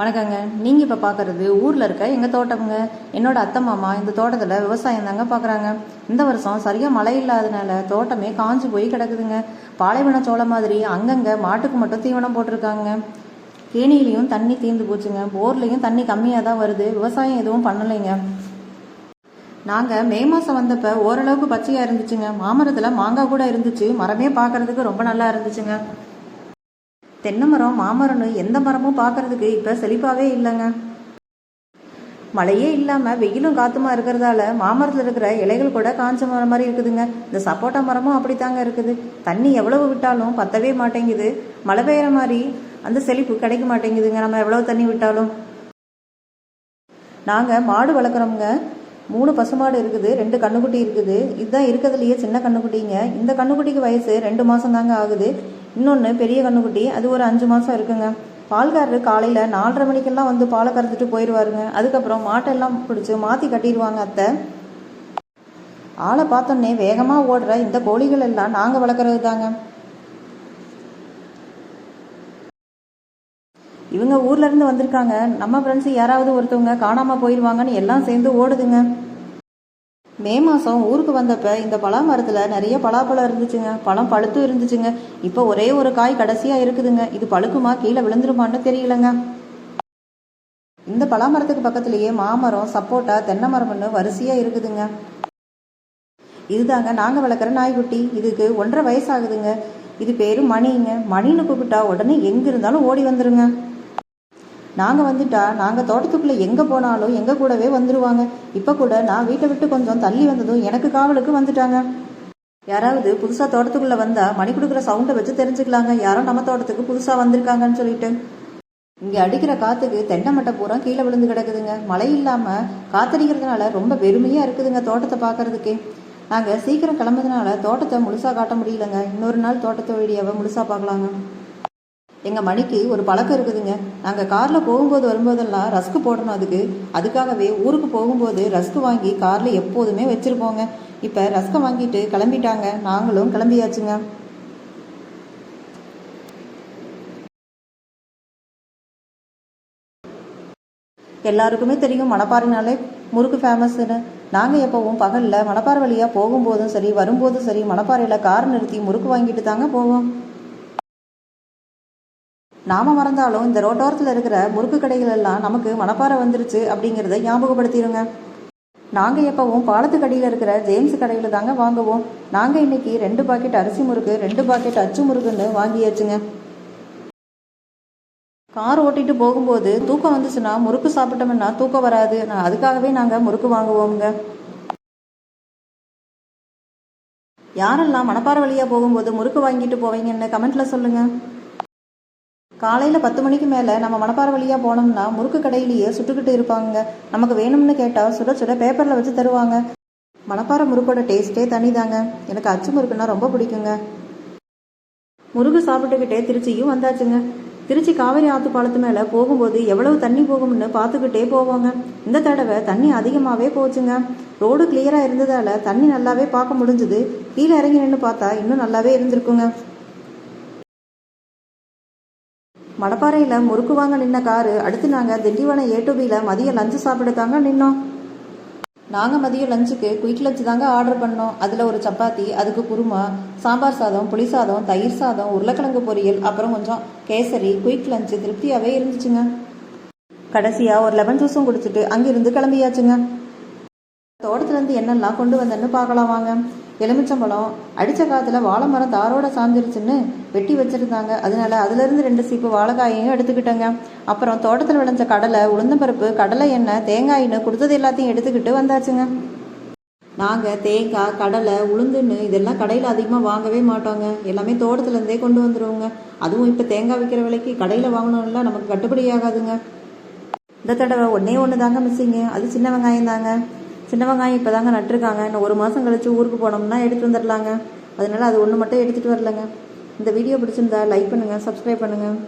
வணக்கங்க. நீங்கள் இப்போ பார்க்குறது ஊரில் இருக்க எங்கள் தோட்டம்ங்க? என்னோட அத்தை மாமா இந்த தோட்டத்தில் விவசாயம் தாங்க பார்க்குறாங்க இந்த வருஷம் சரியாக மழை இல்லாதனால தோட்டமே காஞ்சு போய் கிடக்குதுங்க. பாலைவன சோளம் மாதிரி அங்கங்கே மாட்டுக்கு மட்டும் தீவனம் போட்டிருக்காங்க. கேணியிலையும் தண்ணி தீர்ந்து போச்சுங்க. போர்லேயும் தண்ணி கம்மியாக தான் வருது. விவசாயம் எதுவும் பண்ணலைங்க. நாங்கள் மே மாதம் வந்தப்போ ஓரளவுக்கு பச்சையாக இருந்துச்சுங்க. மாமரத்தில் மாங்காய் கூட இருந்துச்சு. மரமே பார்க்கறதுக்கு ரொம்ப நல்லா இருந்துச்சுங்க. தென்னை மரம் மாமரம்னு எந்த மரமும் பார்க்கறதுக்கு இப்போ செழிப்பாகவே இல்லைங்க. மழையே இல்லாமல் வெயிலும் காத்துமா இருக்கிறதால மாமரத்தில் இருக்கிற இலைகள் கூட காஞ்ச மரம் மாதிரி இருக்குதுங்க. இந்த சப்போட்டா மரமும் அப்படித்தாங்க இருக்குது. தண்ணி எவ்வளவு விட்டாலும் பத்தவே மாட்டேங்குது. மழை பெய்கிற மாதிரி அந்த செழிப்பு கிடைக்க மாட்டேங்குதுங்க. நம்ம எவ்வளவு தண்ணி விட்டாலும். நாங்கள் மாடு வளர்க்குறோங்க மூணு பசுமாடு இருக்குது ரெண்டு கண்ணுக்குட்டி இருக்குது. இதுதான் இருக்கிறதுலையே சின்ன கண்ணுக்குட்டிங்க. இந்த கண்ணுக்குட்டிக்கு வயசு ரெண்டு மாதம் தாங்க ஆகுது. இன்னொன்று பெரிய கண்ணுக்குட்டி அது ஒரு அஞ்சு மாதம் இருக்குங்க. பால்காரர் காலையில் நாலரை மணிக்கெல்லாம் வந்து பாலை கறந்துட்டு போயிடுவாருங்க அதுக்கப்புறம் மாட்டெல்லாம் பிடிச்சி மாற்றி கட்டிடுவாங்க அத்தை. ஆளை பார்த்தோன்னே வேகமாக ஓடுற இந்த கோழிகள் எல்லாம் நாங்கள் வளர்க்குறது தாங்க. இவங்க ஊர்லேருந்து வந்திருக்காங்க. நம்ம ஃப்ரெண்ட்ஸ் யாராவது ஒருத்தவங்க காணாமல் போயிடுவாங்கன்னு எல்லாம் சேர்ந்து ஓடுதுங்க. மே மாதம் ஊருக்கு வந்தப்போ இந்த பலா மரத்தில் நிறைய பலாப்பழம் இருந்துச்சுங்க. பழம் பழுத்தும் இருந்துச்சுங்க. இப்போ ஒரே ஒரு காய் கடைசியாக இருக்குதுங்க. இது பழுக்குமா கீழே விழுந்துருமான்னு தெரியலங்க. இந்த பலாமரத்துக்கு பக்கத்துலேயே மாமரம் சப்போட்டா தென்னை மரம்னு வரிசையாக இருக்குதுங்க. இதுதாங்க நாங்கள் வளர்க்குற நாய்க்குட்டி. இதுக்கு ஒன்றரை வயசாகுதுங்க. இது பேர் மணிங்க. மணின்னு கூப்பிட்டா உடனே எங்கே இருந்தாலும் ஓடி வந்துருங்க. நாங்கள் வந்துட்டா நாங்கள் தோட்டத்துக்குள்ளே எங்கே போனாலும் எங்கள் கூடவே வந்துடுவாங்க இப்போ கூட நான் வீட்டை விட்டு கொஞ்சம் தள்ளி வந்ததும் எனக்கு காவலுக்கு வந்துட்டாங்க. யாராவது புதுசாக தோட்டத்துக்குள்ளே வந்தால் மணி கொடுக்குற சவுண்டை வச்சு தெரிஞ்சுக்கலாங்க. யாரோ நம்ம தோட்டத்துக்கு புதுசாக வந்திருக்காங்கன்னு சொல்லிட்டு. இங்கே அடிக்கிற காற்றுக்கு தென்னை மட்டை பூரா கீழே விழுந்து கிடக்குதுங்க. மழை இல்லாமல் காத்தடிக்கிறதுனால ரொம்ப பெருமையாக இருக்குதுங்க தோட்டத்தை பார்க்கறதுக்கே. நாங்கள் சீக்கிரம் கிளம்புறதுனால தோட்டத்தை முழுசாக காட்ட முடியலங்க. இன்னொரு நாள் தோட்டத்தை வீடியோவை முழுசாக பார்க்கலாங்க. எங்கள் மணிக்கு ஒரு பழக்கம் இருக்குதுங்க. நாங்கள் காரில் போகும்போது வரும்போதெல்லாம் ரஸ்க்கு போடணும் அதுக்கு. அதுக்காகவே ஊருக்கு போகும்போது ரஸ்க்கு வாங்கி காரில் எப்போதுமே வச்சுருப்போங்க. இப்போ ரஸ்க்கை வாங்கிட்டு கிளம்பிட்டாங்க. நாங்களும் கிளம்பியாச்சுங்க. எல்லாருக்குமே தெரியும் மணப்பாறைனாலே முறுக்கு ஃபேமஸ்னு நாங்கள் எப்போவும் பகலில் மணப்பாறை வழியாக போகும்போதும் சரி வரும்போதும் சரி மணப்பாறையில் கார் நிறுத்தி முறுக்கு வாங்கிட்டு தாங்க போவோம். நாம மறந்தாலும் இந்த ரோட்டோரத்தில் இருக்கிற முறுக்கு கடைகள் எல்லாம் நமக்கு மணப்பாறை வந்துருச்சு அப்படிங்கிறத ஞாபகப்படுத்திடுங்க. நாங்கள் எப்பவும் பாலத்துக்கடியில் இருக்கிற ஜேம்ஸ் கடையில் தாங்க வாங்குவோம். நாங்கள் இன்னைக்கு ரெண்டு பாக்கெட் அரிசி முறுக்கு ரெண்டு பாக்கெட் அச்சு முறுக்குன்னு வாங்கியாச்சுங்க. கார் ஓட்டிட்டு போகும்போது தூக்கம் வந்துச்சுன்னா முறுக்கு சாப்பிட்டோம்னா தூக்கம் வராது. நான் அதுக்காகவே நாங்கள் முறுக்கு வாங்குவோங்க யாரெல்லாம் மணப்பாறை வழியாக போகும்போது முறுக்கு வாங்கிட்டு போவீங்கன்னு கமெண்ட்ல சொல்லுங்கள் காலையில் பத்து மணிக்கு மேலே நம்ம மணப்பாறை வழியாக போனோம்னா முறுக்கு கடையிலேயே சுட்டுக்கிட்டு இருப்பாங்க. நமக்கு வேணும்னு கேட்டால் சுட சுட பேப்பரில் வச்சு தருவாங்க. மணப்பாறை முறுக்கோட டேஸ்ட்டே தனிதாங்க. எனக்கு அச்சு முறுக்குன்னா ரொம்ப பிடிக்குங்க. முருகு சாப்பிட்டுக்கிட்டே திருச்சியும் வந்தாச்சுங்க. திருச்சி காவிரி ஆத்து பாலத்து மேலே போகும்போது எவ்வளவு தண்ணி போகும்னு பார்த்துக்கிட்டே போவாங்க. இந்த தடவை தண்ணி அதிகமாகவே போச்சுங்க. ரோடு கிளியராக இருந்ததால தண்ணி நல்லாவே பார்க்க முடிஞ்சுது. கீழே இறங்கி நின்று பார்த்தா இன்னும் நல்லாவே இருந்திருக்குங்க. மணப்பாறையில் முறுக்கு வாங்க நின்ன காரு அடுத்து நாங்கள் திண்டிவனம் ஏடுபியில் மதியம் லஞ்சு சாப்பிடுதாங்க நின்னோம். நாங்கள் மதியம் லஞ்சுக்கு குயிக் லஞ்சு தாங்க ஆர்டர் பண்ணோம். அதில் ஒரு சப்பாத்தி அதுக்கு குருமா சாம்பார் சாதம் புளி சாதம் தயிர் சாதம் உருளைக்கிழங்கு பொரியல் அப்புறம் கொஞ்சம் கேசரி குயிக் லஞ்சு திருப்தியாகவே இருந்துச்சுங்க. கடைசியாக ஒரு லெமன் ஜூஸும் குடிச்சிட்டு அங்கிருந்து கிளம்பியாச்சுங்க. தோட்டத்துலேருந்து என்னெல்லாம் கொண்டு வந்தேன்னு பார்க்கலாம் வாங்க. எலுமிச்சம்பழம் அடித்த காலத்தில் வாழை மரம் தாரோட சாஞ்சிருச்சுன்னு வெட்டி வச்சுருந்தாங்க. அதனால அதுலேருந்து ரெண்டு சீப்பு வாழைக்காயையும் எடுத்துக்கிட்டேங்க. அப்புறம் தோட்டத்தில் விளைஞ்ச கடலை உளுந்தம்பருப்பு கடலை எண்ணெய் தேங்காயின்னு கொடுத்தது எல்லாத்தையும் எடுத்துக்கிட்டு வந்தாச்சுங்க. நாங்கள் தேங்காய் கடலை உளுந்துன்னு இதெல்லாம் கடையில் அதிகமாக வாங்கவே மாட்டோங்க. எல்லாமே தோட்டத்துலேருந்தே கொண்டு வந்துடுவோங்க அதுவும் இப்போ தேங்காய் விற்கிற விலைக்கு கடையில் வாங்கணும்லாம் நமக்கு கட்டுப்படி ஆகாதுங்க. இந்த தடவை ஒன்றே ஒன்று தாங்க மிஸ்ஸிங்க அது சின்ன வெங்காயம் தாங்க சின்ன வெங்காயம் இப்போ தாங்க நட்டுருக்காங்க. இன்னும் ஒரு மாதம் கழித்து ஊருக்கு போனோம்னா எடுத்து வந்துடலாங்க அதனால் அது ஒன்று மட்டும் எடுத்துகிட்டு வரலங்க. இந்த வீடியோ பிடிச்சிருந்தா லைக் பண்ணுங்கள் சப்ஸ்கிரைப் பண்ணுங்கள்